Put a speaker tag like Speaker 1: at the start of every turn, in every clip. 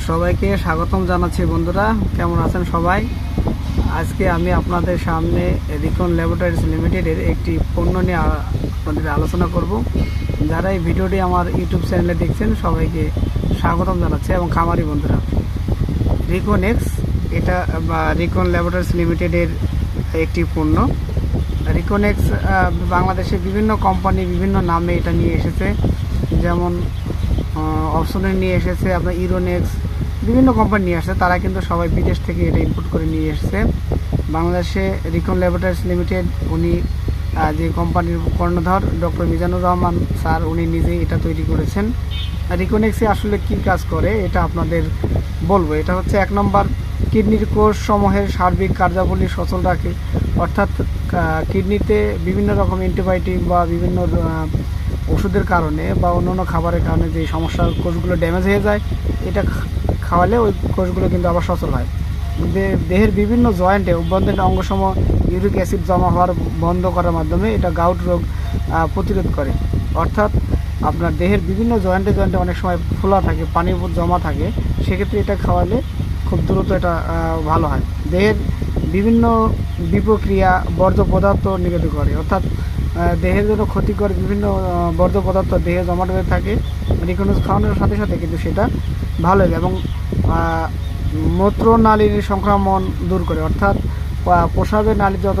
Speaker 1: সবাইকে স্বাগতম জানাচ্ছি বন্ধুরা। কেমন আছেন সবাই? আজকে আমি আপনাদের সামনে রিকন ল্যাবরেটরিজ লিমিটেডের একটি পণ্য নিয়ে আপনাদের আলোচনা করব। যারা এই ভিডিওটি আমার ইউটিউব চ্যানেলে দেখছেন সবাইকে স্বাগতম জানাচ্ছি এবং খামারি বন্ধুরা। রিকন এক্স এটা বা রিকন ল্যাবরেটরিজ লিমিটেডের একটি পণ্য। রিকোনেক্স আহ, বাংলাদেশে বিভিন্ন কোম্পানি বিভিন্ন নামে এটা নিয়ে এসেছে। যেমন অপশনে নিয়ে এসেছে, আপনার ইরোনেক্স বিভিন্ন কোম্পানি নিয়ে আসছে। তারা কিন্তু সবাই বিদেশ থেকে এটা ইম্পোর্ট করে নিয়ে এসেছে। বাংলাদেশে রিকন ল্যাবরেটরিজ লিমিটেড উনি যে কোম্পানির কর্ণধর ডক্টর মিজানুর রহমান স্যার, উনি নিজেই এটা তৈরি করেছেন। রিকোনেক্সে আসলে কি কাজ করে, এটা আপনাদের বলব। এটা হচ্ছে এক নম্বর কিডনির কোষ সমূহের সার্বিক কার্যাবলী সচল রাখে। অর্থাৎ কিডনিতে বিভিন্ন রকম অ্যান্টিবায়োটিক বা বিভিন্ন ওষুধের কারণে বা অন্য অন্য খাবারের কারণে যে সমস্যা কোষগুলো ড্যামেজ হয়ে যায়, এটা খাওয়ালে ওই কোষগুলো কিন্তু আবার সচল হয়। দেহের বিভিন্ন জয়েন্টে অভ্যন্তরীণ অঙ্গসম ইউরিক অ্যাসিড জমা হওয়ার বন্ধ করার মাধ্যমে এটা গাউট রোগ প্রতিরোধ করে। অর্থাৎ, আপনার দেহের বিভিন্ন জয়েন্টে জয়েন্টে অনেক সময় ফোলা থাকে পানি জমা থাকে, সেক্ষেত্রে এটা খাওয়ালে খুব দ্রুত এটা ভালো হয়। দেহের বিভিন্ন বিপক্রিয়া বর্জ্য পদার্থ নিগত করে। অর্থাৎ দেহের জন্য ক্ষতিকর বিভিন্ন বর্জ্য পদার্থ দেহে জমাট হয়ে থাকে রিকোনেস খাওয়ানোর সাথে সাথে কিন্তু সেটা ভালো লাগে এবং মূত্রনালীর সংক্রমণ দূর করে। অর্থাৎ প্রসাবের নালীর যত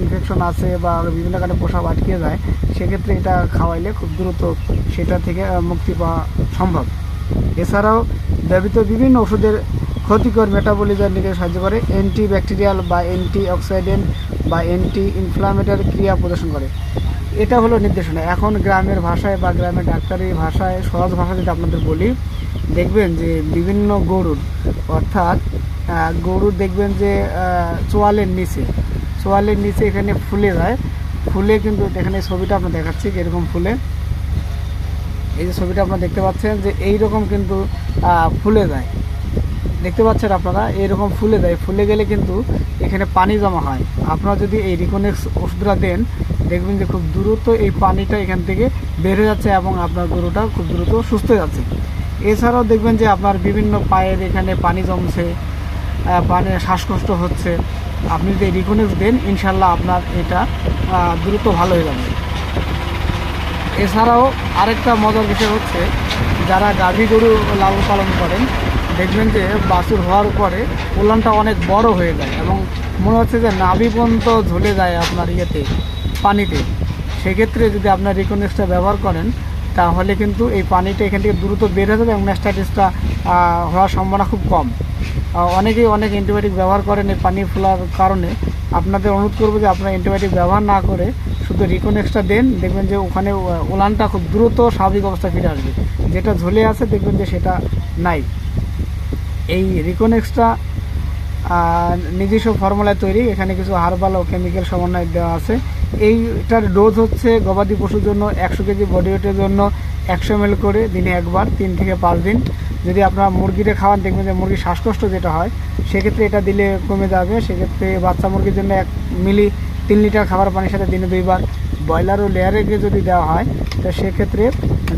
Speaker 1: ইনফেকশন আছে বা বিভিন্ন কারণে প্রসাব আটকে যায়, সেক্ষেত্রে এটা খাওয়াইলে খুব দ্রুত সেটা থেকে মুক্তি পাওয়া সম্ভব। এছাড়াও ব্যবহৃত বিভিন্ন ওষুধের ক্ষতিকর মেটাবলিজম নিতে সাহায্য করে অ্যান্টি ব্যাকটেরিয়াল বা অ্যান্টি অক্সাইডেন্ট বা অ্যান্টি ইনফ্লামেটরি ক্রিয়া প্রদর্শন করে। এটা হলো নির্দেশনা। এখন গ্রামের ভাষায় বা গ্রামের ডাক্তারি ভাষায়, সহজ ভাষা যদি আপনাদের বলি, দেখবেন যে বিভিন্ন গরুর, অর্থাৎ গরুর দেখবেন যে চোয়ালের নিচে চোয়ালের নিচে এখানে ফুলে যায়। ফুলে কিন্তু এখানে ছবিটা আপনার দেখাচ্ছি এরকম ফুলে। এই যে ছবিটা আপনারা দেখতে পাচ্ছেন যে এই রকম কিন্তু ফুলে যায়। দেখতে পাচ্ছেন আপনারা, এরকম ফুলে দেয়। ফুলে গেলে কিন্তু এখানে পানি জমা হয়। আপনারা যদি এই রিকোনেক্স ওষুধটা দেন, দেখবেন যে খুব দ্রুত এই পানিটা এখান থেকে হয়ে যাচ্ছে এবং আপনার গরুটা খুব দ্রুত সুস্থ যাচ্ছে। এছাড়াও দেখবেন যে আপনার বিভিন্ন পায়ের এখানে পানি জমছে পানি শ্বাসকষ্ট হচ্ছে। আপনি যদি রিকোনেক্স দেন ইনশাল্লাহ আপনার এটা দ্রুত ভালো হয়ে যাবে। এছাড়াও আরেকটা মজার বিষয় হচ্ছে, যারা গাভী গরু লালন পালন করেন দেখবেন যে বাছুর হওয়ার পরে উলানটা অনেক বড় হয়ে যায় এবং মনে হচ্ছে যে নাভি পর্যন্ত ঝুলে যায় আপনার ইয়েতে পানিতে। সেক্ষেত্রে যদি আপনার রিকনেক্সটা ব্যবহার করেন তাহলে কিন্তু এই পানিটা এখান থেকে দ্রুত বের হয়ে যাবে এবং ম্যাস্টাইটিসটা হওয়ার সম্ভাবনা খুব কম। অনেকেই অনেক অ্যান্টিবায়োটিক ব্যবহার করেন এই পানি ফোলার কারণে। আপনাদের অনুরোধ করব যে আপনারা অ্যান্টিবায়োটিক ব্যবহার না করে শুধু রিকোনেক্সটা দেন দেখবেন যে ওখানে আহ, উলানটা খুব দ্রুত স্বাভাবিক অবস্থা ফিরে আসবে। যেটা ঝুলে আছে দেখবেন যে সেটা নাই। এই রিকোনেক্সটা নিজস্ব ফর্মুলায় তৈরি। এখানে কিছু হার্বাল ও কেমিক্যাল সমন্বয় দেওয়া আছে। এইটার ডোজ হচ্ছে গবাদি পশুর জন্য একশো কেজি বডি ওয়েটের জন্য একশো এম করে দিনে একবার, তিন থেকে পাঁচ দিন। যদি আপনারা মুরগিতে খাওয়ান, দেখবেন যে মুরগির শ্বাসকষ্ট যেটা হয়, সেক্ষেত্রে এটা দিলে কমে যাবে। সেক্ষেত্রে বাচ্চা মুরগির জন্য এক মিলি তিন লিটার খাবার পানির সাথে দিনে দুইবার। ব্রয়লার ও লেয়ারেকে যদি দেওয়া হয়, তো সেক্ষেত্রে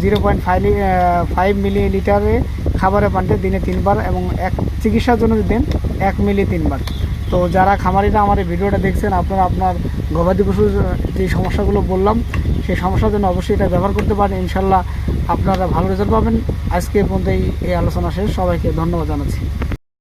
Speaker 1: জিরো পয়েন্ট ফাইভ ফাইভ মিলি লিটারে খাবারের পানিতে দিনে তিনবার এবং এক চিকিৎসার জন্য দেন এক মিলি তিনবার। তো যারা খামারিরা আমার এই ভিডিওটা দেখছেন, আপনারা আপনার গবাদি পশুর যে সমস্যাগুলো বললাম, সেই সমস্যার জন্য অবশ্যই এটা ব্যবহার করতে পারেন। ইনশাল্লাহ আপনারা ভালো রেজাল্ট পাবেন। আজকে পর্যন্ত এই আলোচনা শেষ। সবাইকে ধন্যবাদ জানাচ্ছি।